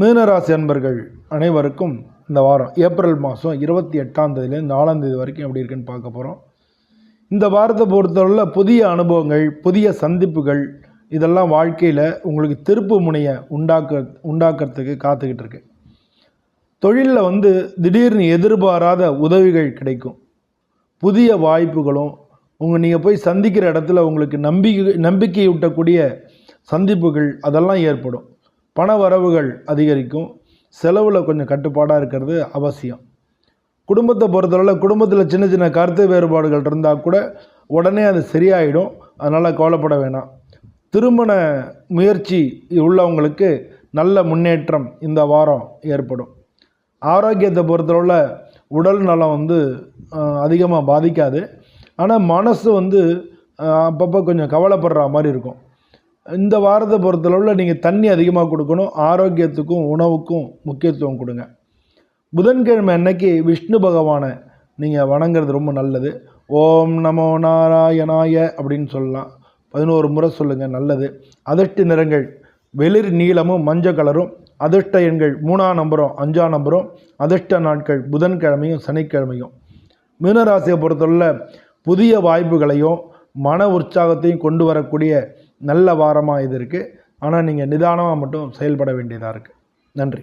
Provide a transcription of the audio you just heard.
மீனராசி அன்பர்கள் அனைவருக்கும் இந்த வாரம் ஏப்ரல் மாதம் இருபத்தி எட்டாம் தேதியிலேருந்து நாலாம் தேதி வரைக்கும் எப்படி இருக்குன்னு பார்க்க போகிறோம் இந்த வாரத்தை பொறுத்தவரையில் புதிய அனுபவங்கள் புதிய சந்திப்புகள் இதெல்லாம் வாழ்க்கையில் உங்களுக்கு திருப்பு முனையை உண்டாக்க உண்டாக்குறதுக்கு காத்துக்கிட்டு இருக்கு. தொழிலில் வந்து திடீர்னு எதிர்பாராத உதவிகள் கிடைக்கும். புதிய வாய்ப்புகளும் உங்கள் நீங்கள் போய் சந்திக்கிற இடத்துல உங்களுக்கு நம்பிக்கை நம்பிக்கையூட்டக்கூடிய சந்திப்புகள் அதெல்லாம் ஏற்படும். பண வரவுகள் அதிகரிக்கும். செலவில் கொஞ்சம் கட்டுப்பாடாக இருக்கிறது அவசியம். குடும்பத்தை பொறுத்தளவில் குடும்பத்தில் சின்ன சின்ன கருத்து வேறுபாடுகள் இருந்தால் கூட உடனே அது சரியாயிடும். அதனால் கவலைப்பட வேணாம். திருமண முயற்சி உள்ளவங்களுக்கு நல்ல முன்னேற்றம் இந்த வாரம் ஏற்படும். ஆரோக்கியத்தை பொறுத்தளவில் உடல் நலம் வந்து அதிகமாக பாதிக்காது. ஆனால் மனசு வந்து அப்பப்போ கொஞ்சம் கவலைப்படுற மாதிரி இருக்கும். இந்த வாரத்தை பொறுத்தளவில் நீங்கள் தண்ணி அதிகமாக கொடுக்கணும் ஆரோக்கியத்துக்கும் உணவுக்கும் முக்கியத்துவம் கொடுங்க. புதன்கிழமை அன்னைக்கு விஷ்ணு பகவானை நீங்கள் வணங்குறது ரொம்ப நல்லது. ஓம் நமோ நாராயணாய அப்படின்னு சொல்லலாம். பதினோரு முறை சொல்லுங்கள் நல்லது. அதிர்ஷ்ட நிறங்கள் வெளிர் நீலமும் மஞ்சள் கலரும் அதிர்ஷ்ட எண்கள் மூணாம் நம்பரும் அஞ்சாம் நம்பரும் அதிர்ஷ்ட நாட்கள் புதன்கிழமையும் சனிக்கிழமையும். மீனராசியை பொறுத்தவரை புதிய வாய்ப்புகளையும் மன உற்சாகத்தையும் கொண்டு வரக்கூடிய நல்ல வாரமாக இது இருக்குது ஆனால் நீங்கள் நிதானமாக மட்டும் செயல்பட வேண்டியதாக இருக்குது நன்றி.